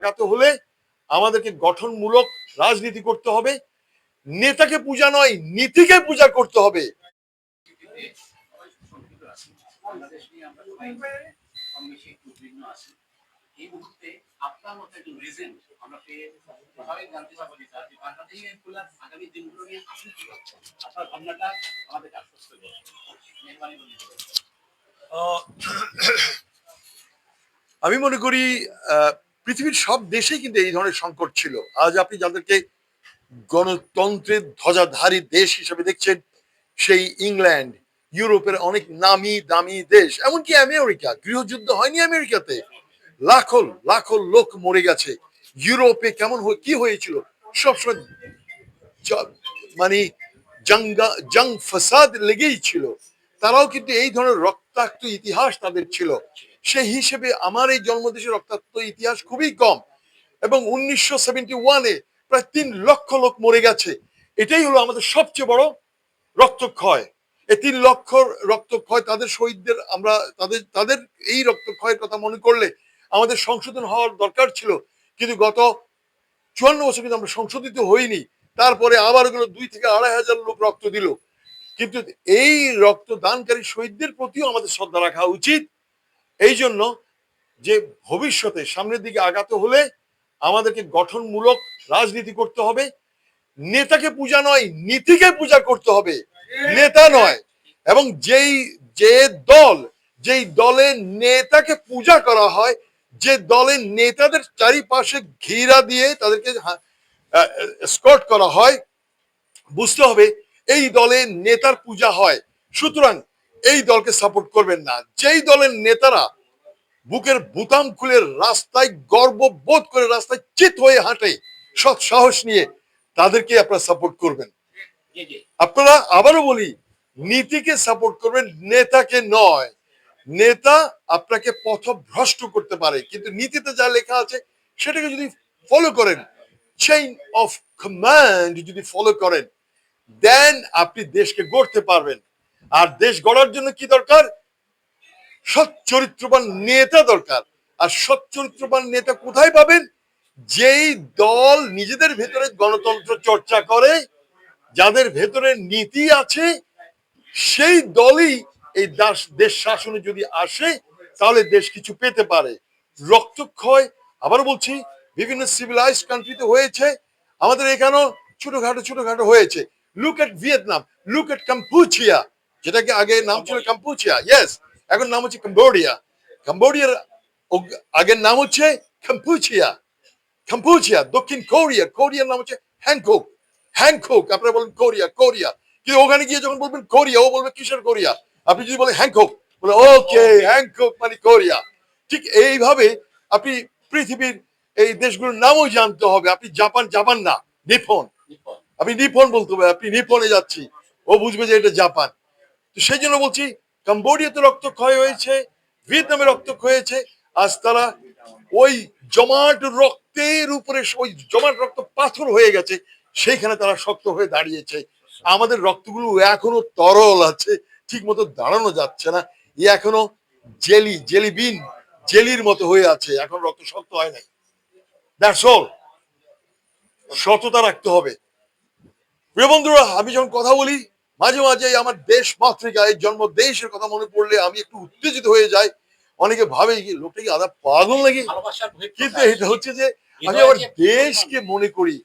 লাগাতে হলে আমাদেরকে গঠনমূলক রাজনীতি করতে হবে। নেতাকে পূজা নয় নীতিকে পূজা করতে হবে। বাংলাদেশ নিয়ে আমরা সবাই কম বেশি একটু ভিন্ন আছি এই মুহূর্তে আপনার মতো একজন রিজেন্ট আমরা পেয়ে সবাই জানতে পারব যে স্যার, বাংলাদেশের খোলা আগামী দিনগুলো নিয়ে আপনি কি আপনার ভাবনাটা আমাদেরকে আশ্বস্ত করুন। মেহরবানি করে দিতে পারেন। আহ, আমি মনে করি আহ, পৃথিবীর সব দেশেই কিন্তু এই ধরনের সংকট ছিল। আজ আপনি যাদেরকে গণতন্ত্রের ধ্বজাধারী দেশ হিসেবে দেখছেন, সেই ইংল্যান্ড, ইউরোপের অনেক নামি দামি দেশ, এমনকি আমেরিকা, গৃহযুদ্ধ হয়নি আমেরিকাতে। লাখো লাখো লোক মরে গেছে। ইউরোপে কেমন কি হয়েছিল? সবসময় মানে জং ফসাদ লেগেই ছিল। তারাও কিন্তু এই ধরনের রক্তাক্ত ইতিহাস তাদের ছিল। সেই হিসেবে আমার এই জন্মদেশের রক্তাক্ত ইতিহাস খুবই কম এবং উনিশশো সেভেন্টি ওয়ানে প্রায় তিন লক্ষ লোক মরে গেছে। এটাই হলো আমাদের সবচেয়ে বড় রক্তক্ষয়। এই তিন লক্ষ রক্তক্ষয় তাদের শহীদদের আমরা তাদের তাদের এই রক্তক্ষয়ের কথা মনে করলে আমাদের সংশোধন হওয়ার দরকার ছিল। কিন্তু গত চুয়ান্ন বছর কিন্তু আমরা সংশোধিত হইনি। তারপরে আবার ওগুলো দুই থেকে আড়াই হাজার লোক রক্ত দিল। কিন্তু এই রক্তদানকারী শহীদদের প্রতিও আমাদের শ্রদ্ধা রাখা উচিত। এই জন্য যে ভবিষ্যতে সামনের দিকে আগাতে হলে আমাদেরকে গঠনমূলক রাজনীতি করতে হবে। নেতাকে পূজা নয়, নীতিকে পূজা করতে হবে। নেতা নয় এবং যেই, যে দল, যেই দলের নেতাকে পূজা করা হয়, যে দলের নেতাদের চারিপাশে ঘিরা দিয়ে তাদেরকে স্কট করা হয়, বুঝতে হবে এই দলের নেতার পূজা হয়। সুতরাং এই দলকে সাপোর্ট করবেন না। যেই দলের নেতারা বুকের বুতাম খুলে রাস্তায় গর্ববোধ করে রাস্তায় চিত হয়ে হাঁটে সৎ সাহস নিয়ে তাদেরকে আপনারা সাপোর্ট করবেন। আপনারা আবারও বলি নীতিকে সাপোর্ট করবেন নেতাকে নয়। নেতা আপনাকে পথভ্রষ্ট করতে পারে কিন্তু নীতিতে যা লেখা আছে সেটাকে যদি ফলো করেন চেইন অফ কমান্ড যদি ফলো করেন দেন আপনি দেশকে গড়তে পারবেন। আর দেশ গড়ার জন্য কি দরকার? সৎ চরিত্রবান নেতা দরকার। আর সৎ চরিত্রবান নেতা কোথায় পাবেন? যেই দল নিজেদের ভেতরে গণতন্ত্র চর্চা করে, যাদের ভেতরে নীতি আছে, সেই দলই এই দাস দেশ শাসনে যদি আসে, তাহলে দেশ কিছু পেতে পারে। রক্তক্ষয় আবার বলছি, বিভিন্ন সিভিলাইজ কান্ট্রিতে হয়েছে। আমাদের এখানেও ছোটখাটো ছোটখাটো হয়েছে। Look at Vietnam look at Kampuchea যেটাকে আগে নাম ছিল কাম্পুচিয়া ইয়েস এখন নাম হচ্ছে কম্বোডিয়া। কম্বোডিয়ার আগের নাম হচ্ছে কাম্পুচিয়া। কাম্পুচিয়া দক্ষিণ কোরিয়া কোরিয়ার নাম হচ্ছে হ্যাংকক। হ্যাংকক আপনারা বলেন কোরিয়া কোরিয়া। কিন্তু ওখানে গিয়ে যখন বলবেন কোরিয়া ও বলবে কিসের কোরিয়া? আপনি যদি বলেন হ্যাংকক বলে ওকে হ্যাংকক মানে কোরিয়া। ঠিক এইভাবে আপনি পৃথিবীর এই দেশগুলোর নামও জানতে হবে। আপনি জাপান জাপান না নিপন। নিপন। আপনি নিপন বলতে হবে আপনি নিপনে যাচ্ছি। ও বুঝবে যে এটা জাপান। তো সেই জন্য বলছি কম্বোডিয়াতে রক্তক্ষয় হয়েছে, ভিয়েতনামে রক্তক্ষয় হয়েছে, আজ তারা ওই জমাট রক্তের উপরে ওই জমাট রক্ত পাথর হয়ে গেছে, সেইখানে তারা শক্ত হয়ে দাঁড়িয়েছে। আমাদের রক্তগুলো এখনও তরল আছে ঠিক মতো দাঁড়ানো যাচ্ছে না ই এখনও জেলি জেলি বিন জেলির মতো হয়ে আছে, এখন রক্ত শক্ত হয় নাই। সততা রাখতে হবে। প্রিয় বন্ধুরা, আমি যখন কথা বলি মাঝে মাঝে আমার দেশ মাতৃকায় জন্ম দেশের কথা মনে পড়লে আমি একটু উত্তেজিত হয়ে যাই। অনেকে ভাবে কি লোকটা কি আদা পাগল নাকি? কিন্তু এটা হচ্ছে যে আমি আমার দেশকে মনে করি।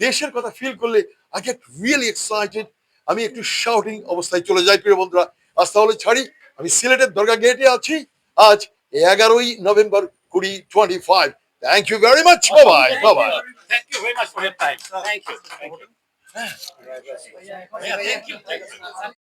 দেশের কথা ফিল করলে আই গেট রিয়েলি এক্সাইটেড আমি একটু শাউটিং অবস্থায় চলে যাই প্রিয় বন্ধুরা। আজ তাহলে ছাড়ি আমি সিলেটের দরগা গেটে আছি। আজ এগারোই নভেম্বর কুড়ি twenty five thank you very much Babai Babai Thank you very much for your time. Thank you. Yeah, thank you. Thank you.